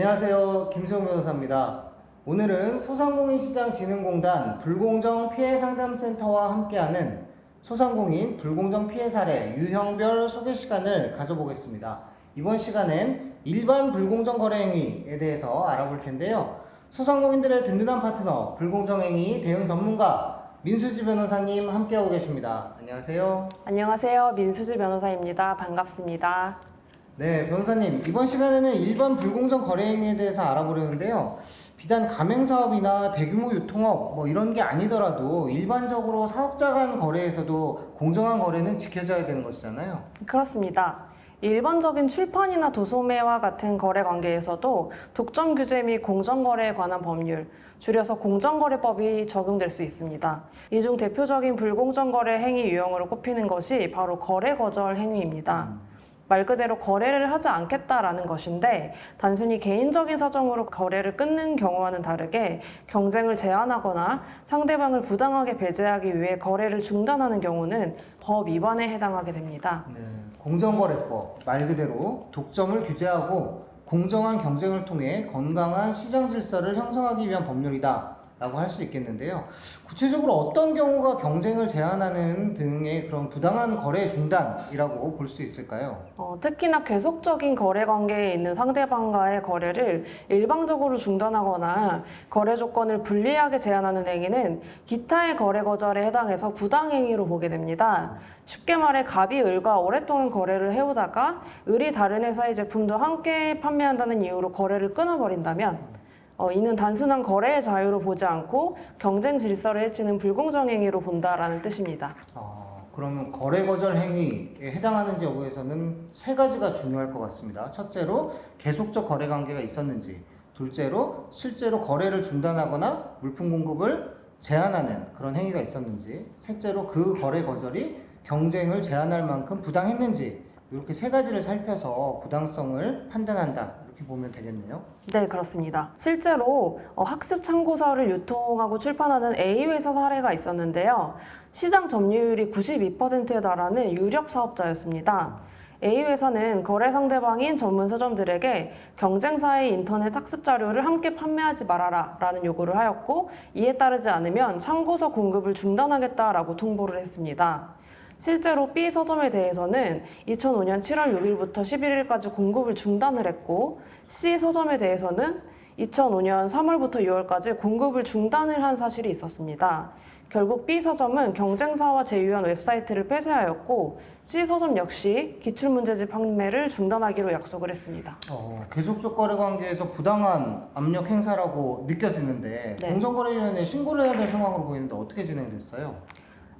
안녕하세요. 김세용 변호사입니다. 오늘은 소상공인시장진흥공단 불공정 피해 상담센터와 함께하는 소상공인 불공정 피해 사례 유형별 소개 시간을 가져보겠습니다. 이번 시간엔 일반 불공정 거래 행위에 대해서 알아볼 텐데요. 소상공인들의 든든한 파트너 불공정 행위 대응 전문가 민수지 변호사님 함께하고 계십니다. 안녕하세요. 안녕하세요. 민수지 변호사입니다. 반갑습니다. 네, 변호사님 이번 시간에는 일반 불공정 거래 행위에 대해서 알아보려는데요. 비단 가맹 사업이나 대규모 유통업 뭐 이런 게 아니더라도 일반적으로 사업자 간 거래에서도 공정한 거래는 지켜져야 되는 것이잖아요. 그렇습니다. 일반적인 출판이나 도소매와 같은 거래 관계에서도 독점 규제 및 공정거래에 관한 법률, 줄여서 공정거래법이 적용될 수 있습니다. 이 중 대표적인 불공정거래 행위 유형으로 꼽히는 것이 바로 거래 거절 행위입니다. 말 그대로 거래를 하지 않겠다라는 것인데 단순히 개인적인 사정으로 거래를 끊는 경우와는 다르게 경쟁을 제한하거나 상대방을 부당하게 배제하기 위해 거래를 중단하는 경우는 법 위반에 해당하게 됩니다. 네, 공정거래법 말 그대로 독점을 규제하고 공정한 경쟁을 통해 건강한 시장 질서를 형성하기 위한 법률이다. 라고 할 수 있겠는데요. 구체적으로 어떤 경우가 경쟁을 제한하는 등의 그런 부당한 거래 중단이라고 볼 수 있을까요? 어, 특히나 계속적인 거래 관계에 있는 상대방과의 거래를 일방적으로 중단하거나 거래 조건을 불리하게 제한하는 행위는 기타의 거래 거절에 해당해서 부당 행위로 보게 됩니다. 쉽게 말해 갑이 을과 오랫동안 거래를 해오다가 을이 다른 회사의 제품도 함께 판매한다는 이유로 거래를 끊어버린다면 어, 이는 단순한 거래의 자유로 보지 않고 경쟁 질서를 해치는 불공정 행위로 본다라는 뜻입니다. 어, 그러면 거래 거절 행위에 해당하는지 여부에서는 세 가지가 중요할 것 같습니다. 첫째로 계속적 거래 관계가 있었는지, 둘째로 실제로 거래를 중단하거나 물품 공급을 제한하는 그런 행위가 있었는지, 셋째로 그 거래 거절이 경쟁을 제한할 만큼 부당했는지 이렇게 세 가지를 살펴서 부당성을 판단한다 이렇게 보면 되겠네요. 네, 그렇습니다. 실제로 어, 학습 참고서를 유통하고 출판하는 A 회사 사례가 있었는데요. 시장 점유율이 92%에 달하는 유력 사업자였습니다. A 회사는 거래 상대방인 전문 서점들에게 경쟁사의 인터넷 학습 자료를 함께 판매하지 말아라 라는 요구를 하였고 이에 따르지 않으면 참고서 공급을 중단하겠다라고 통보를 했습니다. 실제로 B 서점에 대해서는 2005년 7월 6일부터 11일까지 공급을 중단을 했고 C 서점에 대해서는 2005년 3월부터 6월까지 공급을 중단을 한 사실이 있었습니다. 결국 B 서점은 경쟁사와 제휴한 웹사이트를 폐쇄하였고 C 서점 역시 기출문제집 판매를 중단하기로 약속을 했습니다. 어, 계속적 거래 관계에서 부당한 압력 행사라고 느껴지는데 네. 공정거래위원회에 신고를 해야 될 상황으로 보이는데 어떻게 진행됐어요?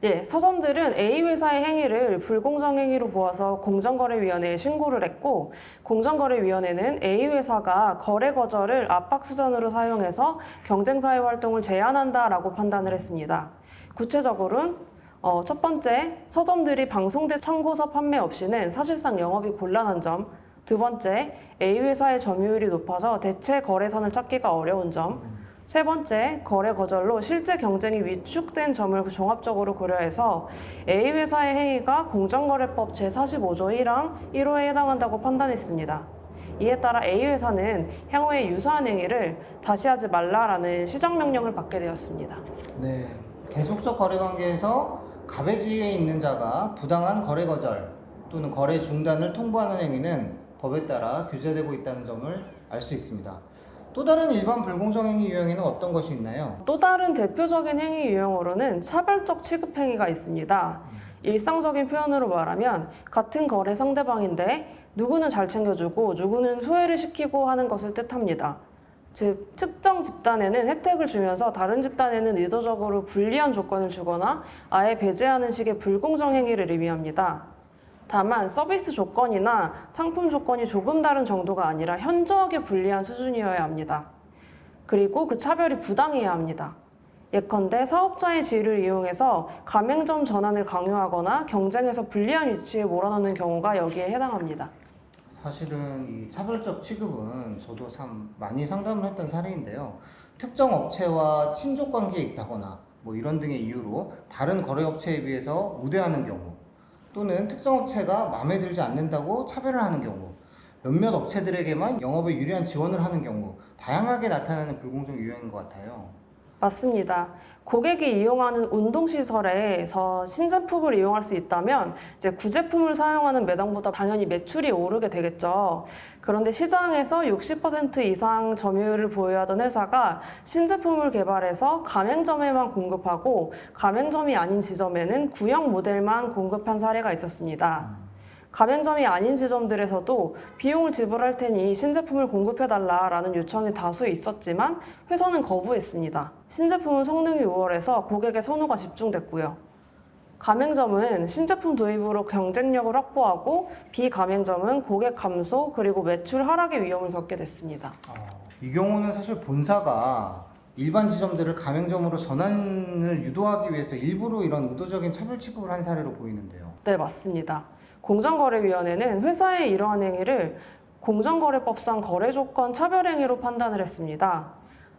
네, 서점들은 A 회사의 행위를 불공정 행위로 보아서 공정거래위원회에 신고를 했고 공정거래위원회는 A 회사가 거래 거절을 압박 수단으로 사용해서 경쟁사의 활동을 제한한다라고 판단을 했습니다. 구체적으로는 어, 첫 번째, 서점들이 방송대 참고서 판매 없이는 사실상 영업이 곤란한 점. 두 번째, A 회사의 점유율이 높아서 대체 거래선을 찾기가 어려운 점. 세 번째, 거래 거절로 실제 경쟁이 위축된 점을 종합적으로 고려해서 A 회사의 행위가 공정거래법 제45조 1항 1호에 해당한다고 판단했습니다. 이에 따라 A 회사는 향후에 유사한 행위를 다시 하지 말라라는 시정 명령을 받게 되었습니다. 네, 계속적 거래 관계에서 갑의 지위에 있는 자가 부당한 거래 거절 또는 거래 중단을 통보하는 행위는 법에 따라 규제되고 있다는 점을 알 수 있습니다. 또 다른 일반 불공정 행위 유형에는 어떤 것이 있나요? 또 다른 대표적인 행위 유형으로는 차별적 취급 행위가 있습니다. 일상적인 표현으로 말하면 같은 거래 상대방인데 누구는 잘 챙겨주고 누구는 소외를 시키고 하는 것을 뜻합니다. 즉 특정 집단에는 혜택을 주면서 다른 집단에는 의도적으로 불리한 조건을 주거나 아예 배제하는 식의 불공정 행위를 의미합니다. 다만 서비스 조건이나 상품 조건이 조금 다른 정도가 아니라 현저하게 불리한 수준이어야 합니다. 그리고 그 차별이 부당해야 합니다. 예컨대 사업자의 지위를 이용해서 가맹점 전환을 강요하거나 경쟁에서 불리한 위치에 몰아넣는 경우가 여기에 해당합니다. 사실은 이 차별적 취급은 저도 참 많이 상담을 했던 사례인데요. 특정 업체와 친족 관계에 있다거나 뭐 이런 등의 이유로 다른 거래 업체에 비해서 우대하는 경우 또는 특정 업체가 마음에 들지 않는다고 차별을 하는 경우 몇몇 업체들에게만 영업에 유리한 지원을 하는 경우 다양하게 나타나는 불공정 유형인 것 같아요. 맞습니다. 고객이 이용하는 운동시설에서 신제품을 이용할 수 있다면 이제 구제품을 사용하는 매장보다 당연히 매출이 오르게 되겠죠. 그런데 시장에서 60% 이상 점유율을 보유하던 회사가 신제품을 개발해서 가맹점에만 공급하고 가맹점이 아닌 지점에는 구형 모델만 공급한 사례가 있었습니다. 가맹점이 아닌 지점들에서도 비용을 지불할 테니 신제품을 공급해달라라는 요청이 다수 있었지만 회사는 거부했습니다. 신제품은 성능이 우월해서 고객의 선호가 집중됐고요. 가맹점은 신제품 도입으로 경쟁력을 확보하고 비가맹점은 고객 감소 그리고 매출 하락의 위험을 겪게 됐습니다. 이 경우는 사실 본사가 일반 지점들을 가맹점으로 전환을 유도하기 위해서 일부러 이런 의도적인 차별 취급을 한 사례로 보이는데요. 네, 맞습니다. 공정거래위원회는 회사의 이러한 행위를 공정거래법상 거래조건 차별행위로 판단을 했습니다.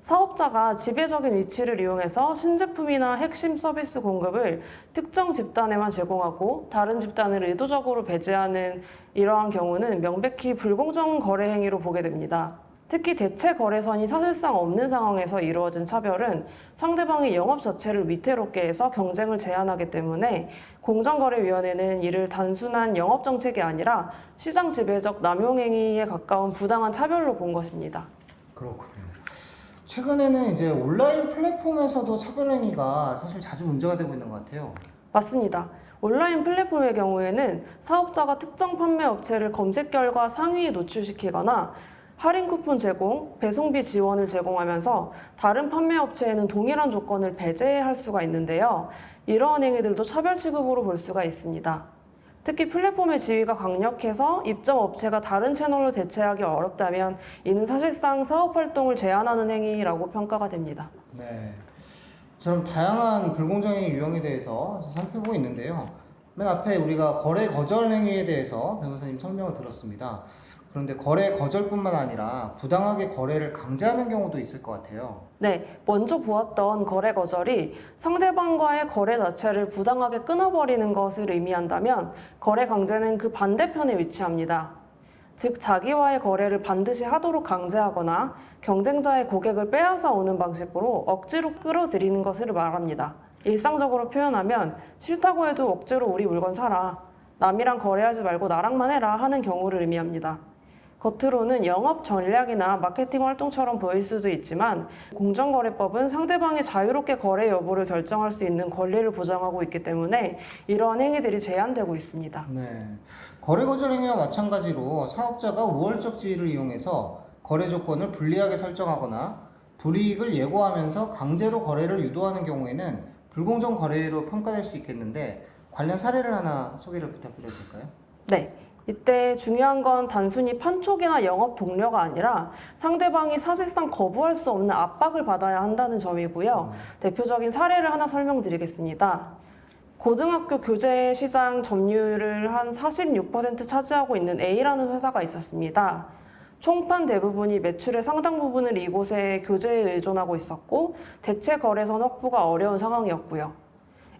사업자가 지배적인 위치를 이용해서 신제품이나 핵심 서비스 공급을 특정 집단에만 제공하고 다른 집단을 의도적으로 배제하는 이러한 경우는 명백히 불공정 거래 행위로 보게 됩니다. 특히 대체 거래선이 사실상 없는 상황에서 이루어진 차별은 상대방의 영업 자체를 위태롭게 해서 경쟁을 제한하기 때문에 공정거래위원회는 이를 단순한 영업 정책이 아니라 시장 지배적 남용 행위에 가까운 부당한 차별로 본 것입니다. 그렇군요. 최근에는 이제 온라인 플랫폼에서도 차별 행위가 사실 자주 문제가 되고 있는 것 같아요. 맞습니다. 온라인 플랫폼의 경우에는 사업자가 특정 판매 업체를 검색 결과 상위에 노출시키거나 할인 쿠폰 제공, 배송비 지원을 제공하면서 다른 판매 업체에는 동일한 조건을 배제할 수가 있는데요. 이러한 행위들도 차별 취급으로 볼 수가 있습니다. 특히 플랫폼의 지위가 강력해서 입점 업체가 다른 채널로 대체하기 어렵다면 이는 사실상 사업 활동을 제한하는 행위라고 평가가 됩니다. 네. 저런 다양한 불공정행 유형에 대해서 살펴보고 있는데요. 맨 앞에 우리가 거래 거절 행위에 대해서 변호사님 설명을 들었습니다. 그런데 거래 거절뿐만 아니라 부당하게 거래를 강제하는 경우도 있을 것 같아요. 네, 먼저 보았던 거래 거절이 상대방과의 거래 자체를 부당하게 끊어버리는 것을 의미한다면 거래 강제는 그 반대편에 위치합니다. 즉, 자기와의 거래를 반드시 하도록 강제하거나 경쟁자의 고객을 빼앗아 오는 방식으로 억지로 끌어들이는 것을 말합니다. 일상적으로 표현하면 싫다고 해도 억지로 우리 물건 사라. 남이랑 거래하지 말고 나랑만 해라 하는 경우를 의미합니다. 겉으로는 영업 전략이나 마케팅 활동처럼 보일 수도 있지만 공정거래법은 상대방이 자유롭게 거래 여부를 결정할 수 있는 권리를 보장하고 있기 때문에 이러한 행위들이 제한되고 있습니다. 네. 거래 거절 행위와 마찬가지로 사업자가 우월적 지위를 이용해서 거래 조건을 불리하게 설정하거나 불이익을 예고하면서 강제로 거래를 유도하는 경우에는 불공정 거래로 평가될 수 있겠는데 관련 사례를 하나 소개를 부탁드려도 될까요? 네. 이때 중요한 건 단순히 판촉이나 영업 동료가 아니라 상대방이 사실상 거부할 수 없는 압박을 받아야 한다는 점이고요. 대표적인 사례를 하나 설명드리겠습니다. 고등학교 교재 시장 점유율을 한 46% 차지하고 있는 A라는 회사가 있었습니다. 총판 대부분이 매출의 상당 부분을 이곳의 교재에 의존하고 있었고 대체 거래선 확보가 어려운 상황이었고요.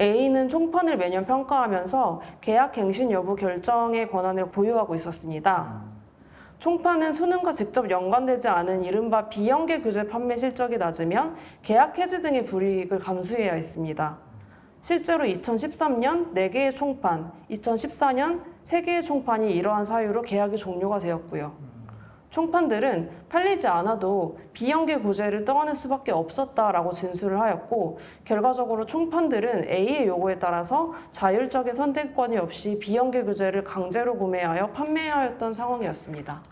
A는 총판을 매년 평가하면서 계약 갱신 여부 결정의 권한을 보유하고 있었습니다. 총판은 수능과 직접 연관되지 않은 이른바 비연계 교재 판매 실적이 낮으면 계약 해지 등의 불이익을 감수해야 했습니다. 실제로 2013년 4개의 총판, 2014년 3개의 총판이 이러한 사유로 계약이 종료가 되었고요. 총판들은 팔리지 않아도 비연계 고제를 떠안을 수밖에 없었다라고 진술을 하였고 결과적으로 총판들은 A의 요구에 따라서 자율적인 선택권이 없이 비연계 교재를 강제로 구매하여 판매하였던 상황이었습니다.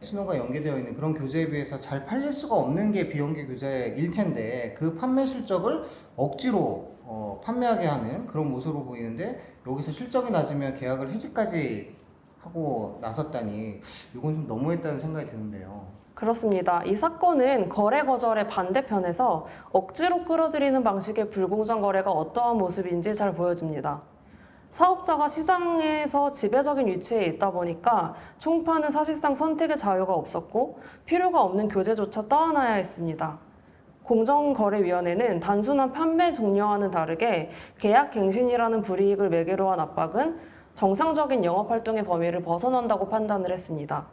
신호가 연계되어 있는 그런 교재에 비해서 잘 팔릴 수가 없는 게 비연계 교재일 텐데 그 판매 실적을 억지로 어, 판매하게 하는 그런 모습으로 보이는데 여기서 실적이 낮으면 계약을 해지까지 하고 나섰다니 이건 좀 너무했다는 생각이 드는데요. 그렇습니다. 이 사건은 거래 거절의 반대편에서 억지로 끌어들이는 방식의 불공정 거래가 어떠한 모습인지 잘 보여줍니다. 사업자가 시장에서 지배적인 위치에 있다 보니까 총판은 사실상 선택의 자유가 없었고 필요가 없는 교재조차 떠안아야 했습니다. 공정거래위원회는 단순한 판매 종료와는 다르게 계약 갱신이라는 불이익을 매개로 한 압박은 정상적인 영업 활동의 범위를 벗어난다고 판단을 했습니다.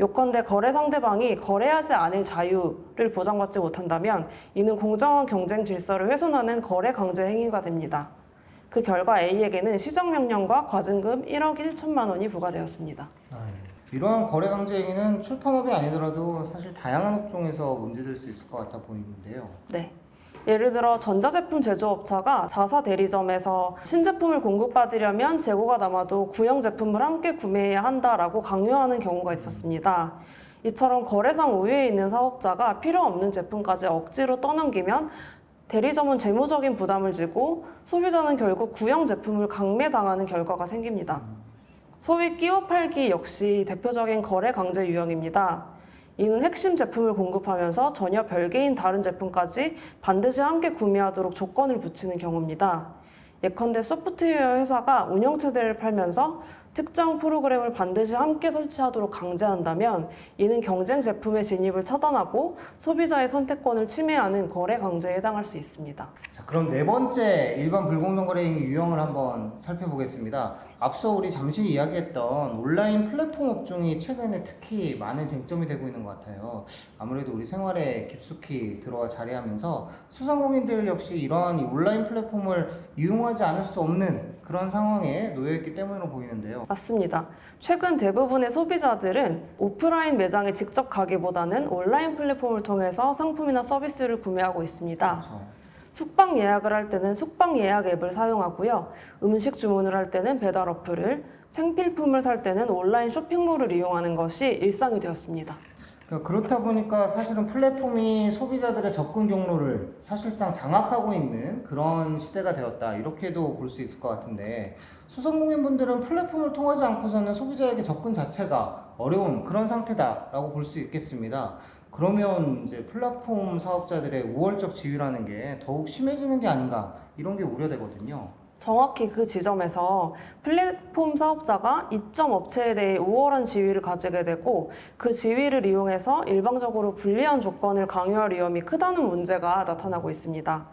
요컨대 거래 상대방이 거래하지 않을 자유를 보장받지 못한다면 이는 공정한 경쟁 질서를 훼손하는 거래 강제 행위가 됩니다. 그 결과 A에게는 시정 명령과 과징금 1억 1천만 원이 부과되었습니다. 아, 예. 이러한 거래 강제 행위는 출판업이 아니더라도 사실 다양한 업종에서 문제될 수 있을 것 같아 보이는데요. 네. 예를 들어 전자제품 제조업자가 자사 대리점에서 신제품을 공급받으려면 재고가 남아도 구형 제품을 함께 구매해야 한다라고 강요하는 경우가 있었습니다. 이처럼 거래상 우위에 있는 사업자가 필요 없는 제품까지 억지로 떠넘기면 대리점은 재무적인 부담을 지고 소비자는 결국 구형 제품을 강매당하는 결과가 생깁니다. 소위 끼워 팔기 역시 대표적인 거래 강제 유형입니다. 이는 핵심 제품을 공급하면서 전혀 별개인 다른 제품까지 반드시 함께 구매하도록 조건을 붙이는 경우입니다. 예컨대 소프트웨어 회사가 운영체제를 팔면서 특정 프로그램을 반드시 함께 설치하도록 강제한다면 이는 경쟁 제품의 진입을 차단하고 소비자의 선택권을 침해하는 거래 강제에 해당할 수 있습니다. 자, 그럼 네 번째 일반 불공정 거래 유형을 한번 살펴보겠습니다. 앞서 우리 잠시 이야기했던 온라인 플랫폼 업종이 최근에 특히 많은 쟁점이 되고 있는 것 같아요. 아무래도 우리 생활에 깊숙이 들어와 자리하면서 소상공인들 역시 이러한 이 온라인 플랫폼을 이용하지 않을 수 없는 그런 상황에 놓여 있기 때문으로 보이는데요. 맞습니다. 최근 대부분의 소비자들은 오프라인 매장에 직접 가기보다는 온라인 플랫폼을 통해서 상품이나 서비스를 구매하고 있습니다. 그렇죠. 숙박 예약을 할 때는 숙박 예약 앱을 사용하고요. 음식 주문을 할 때는 배달 어플을, 생필품을 살 때는 온라인 쇼핑몰을 이용하는 것이 일상이 되었습니다. 그러니까 그렇다 보니까 사실은 플랫폼이 소비자들의 접근 경로를 사실상 장악하고 있는 그런 시대가 되었다 이렇게도 볼 수 있을 것 같은데 소상공인분들은 플랫폼을 통하지 않고서는 소비자에게 접근 자체가 어려운 그런 상태다라고 볼 수 있겠습니다. 그러면 이제 플랫폼 사업자들의 우월적 지위라는 게 더욱 심해지는 게 아닌가 이런 게 우려되거든요. 정확히 그 지점에서 플랫폼 사업자가 이점 업체에 대해 우월한 지위를 가지게 되고 그 지위를 이용해서 일방적으로 불리한 조건을 강요할 위험이 크다는 문제가 나타나고 있습니다.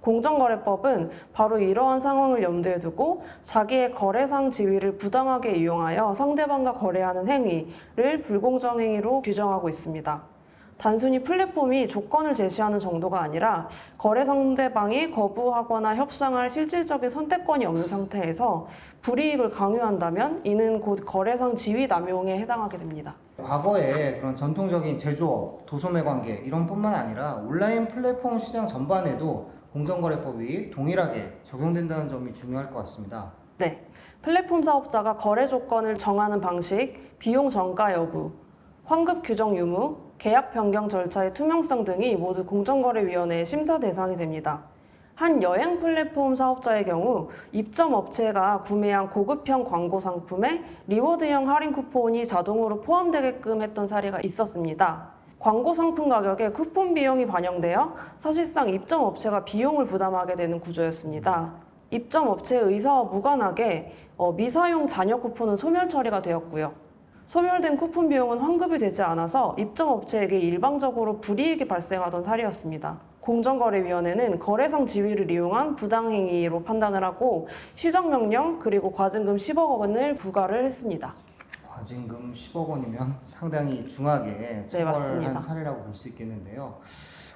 공정거래법은 바로 이러한 상황을 염두에 두고 자기의 거래상 지위를 부당하게 이용하여 상대방과 거래하는 행위를 불공정 행위로 규정하고 있습니다. 단순히 플랫폼이 조건을 제시하는 정도가 아니라 거래 상대방이 거부하거나 협상할 실질적인 선택권이 없는 상태에서 불이익을 강요한다면 이는 곧 거래상 지위 남용에 해당하게 됩니다. 과거에 그런 전통적인 제조업, 도소매 관계 이런 뿐만 아니라 온라인 플랫폼 시장 전반에도 공정거래법이 동일하게 적용된다는 점이 중요할 것 같습니다. 네. 플랫폼 사업자가 거래 조건을 정하는 방식, 비용 정가 여부, 환급 규정 유무, 계약 변경 절차의 투명성 등이 모두 공정거래위원회의 심사 대상이 됩니다. 한 여행 플랫폼 사업자의 경우 입점 업체가 구매한 고급형 광고 상품에 리워드형 할인 쿠폰이 자동으로 포함되게끔 했던 사례가 있었습니다. 광고 상품 가격에 쿠폰 비용이 반영되어 사실상 입점 업체가 비용을 부담하게 되는 구조였습니다. 입점 업체의 의사와 무관하게 어, 미사용 잔여 쿠폰은 소멸 처리가 되었고요. 소멸된 쿠폰 비용은 환급이 되지 않아서 입점 업체에게 일방적으로 불이익이 발생하던 사례였습니다. 공정거래위원회는 거래상 지위를 이용한 부당행위로 판단을 하고 시정명령 그리고 과징금 10억 원을 부과를 했습니다. 과징금 10억 원이면 상당히 중하게 네, 맞습니다. 처벌한 사례라고 볼 수 있겠는데요.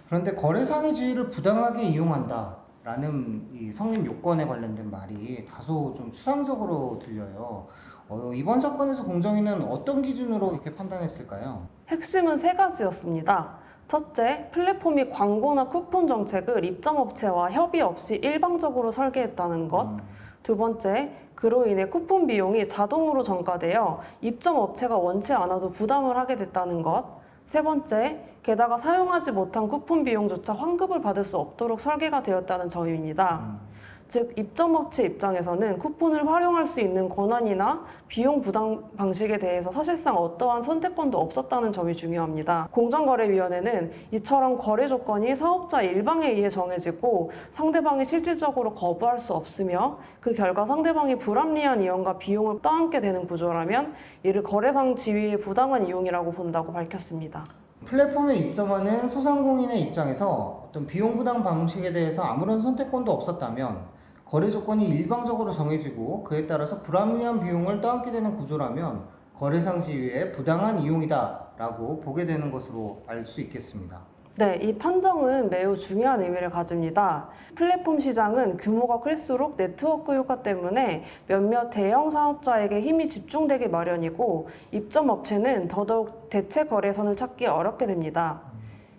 그런데 거래상의 지위를 부당하게 이용한다 라는 이 성립 요건에 관련된 말이 다소 좀 추상적으로 들려요. 어, 이번 사건에서 공정위는 어떤 기준으로 이렇게 판단했을까요? 핵심은 세 가지였습니다. 첫째, 플랫폼이 광고나 쿠폰 정책을 입점업체와 협의 없이 일방적으로 설계했다는 것. 음, 두 번째, 그로 인해 쿠폰 비용이 자동으로 전가되어 입점업체가 원치 않아도 부담을 하게 됐다는 것. 세 번째, 게다가 사용하지 못한 쿠폰 비용조차 환급을 받을 수 없도록 설계가 되었다는 점입니다. 음. 즉 입점업체 입장에서는 쿠폰을 활용할 수 있는 권한이나 비용 부담 방식에 대해서 사실상 어떠한 선택권도 없었다는 점이 중요합니다. 공정거래위원회는 이처럼 거래 조건이 사업자 일방에 의해 정해지고 상대방이 실질적으로 거부할 수 없으며 그 결과 상대방이 불합리한 이용과 비용을 떠안게 되는 구조라면 이를 거래상 지위의 부당한 이용이라고 본다고 밝혔습니다. 플랫폼에 입점하는 소상공인의 입장에서 어떤 비용 부담 방식에 대해서 아무런 선택권도 없었다면 거래 조건이 일방적으로 정해지고 그에 따라서 불합리한 비용을 떠안게 되는 구조라면 거래상 시유의 부당한 이용이다라고 보게 되는 것으로 알 수 있겠습니다. 네, 이 판정은 매우 중요한 의미를 가집니다. 플랫폼 시장은 규모가 클수록 네트워크 효과 때문에 몇몇 대형 사업자에게 힘이 집중되기 마련이고 입점 업체는 더더욱 대체 거래선을 찾기 어렵게 됩니다.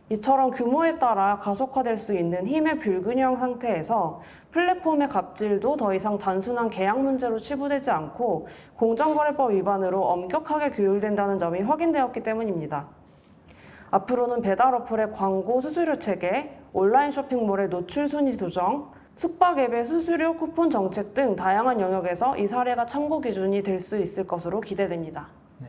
이처럼 규모에 따라 가속화될 수 있는 힘의 불균형 상태에서 플랫폼의 갑질도 더 이상 단순한 계약 문제로 치부되지 않고 공정거래법 위반으로 엄격하게 규율된다는 점이 확인되었기 때문입니다. 앞으로는 배달 어플의 광고 수수료 체계, 온라인 쇼핑몰의 노출 순위 조정, 숙박 앱의 수수료 쿠폰 정책 등 다양한 영역에서 이 사례가 참고 기준이 될 수 있을 것으로 기대됩니다. 네,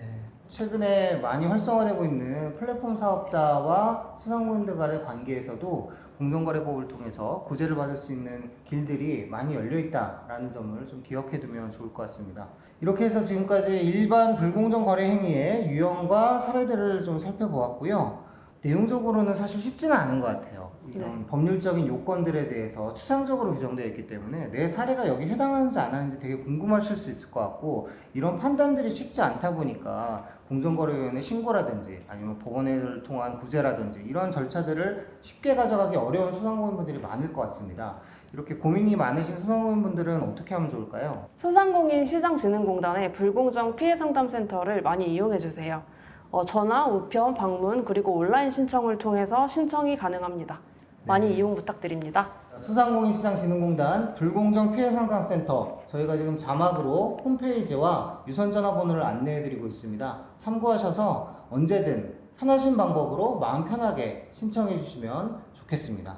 최근에 많이 활성화되고 있는 플랫폼 사업자와 수상공인들 간의 관계에서도 공정거래법을 통해서 구제를 받을 수 있는 길들이 많이 열려 있다라는 점을 좀 기억해 두면 좋을 것 같습니다. 이렇게 해서 지금까지 일반 불공정 거래 행위의 유형과 사례들을 좀 살펴보았고요. 내용적으로는 사실 쉽지는 않은 것 같아요. 이런 법률적인 요건들에 대해서 추상적으로 규정되어 있기 때문에 내 사례가 여기 해당하는지 안 하는지 되게 궁금하실 수 있을 것 같고 이런 판단들이 쉽지 않다 보니까 공정거래위원회 신고라든지 아니면 법원을 통한 구제라든지 이런 절차들을 쉽게 가져가기 어려운 소상공인분들이 많을 것 같습니다. 이렇게 고민이 많으신 소상공인분들은 어떻게 하면 좋을까요? 소상공인 시장진흥공단의 불공정 피해 상담센터를 많이 이용해 주세요. 어, 전화, 우편, 방문 그리고 온라인 신청을 통해서 신청이 가능합니다. 많이 이용 부탁드립니다. 소상공인시장진흥공단 불공정 피해 상담센터 저희가 지금 자막으로 홈페이지와 유선 전화번호를 안내해드리고 있습니다. 참고하셔서 언제든 편하신 방법으로 마음 편하게 신청해 주시면 좋겠습니다.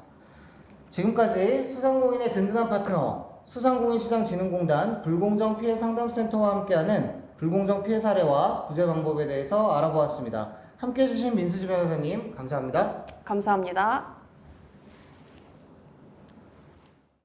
지금까지 소상공인의 든든한 파트너 소상공인시장진흥공단 불공정 피해 상담센터와 함께하는 불공정 피해 사례와 구제 방법에 대해서 알아보았습니다. 함께 해 주신 민수지 변호사님 감사합니다. 감사합니다.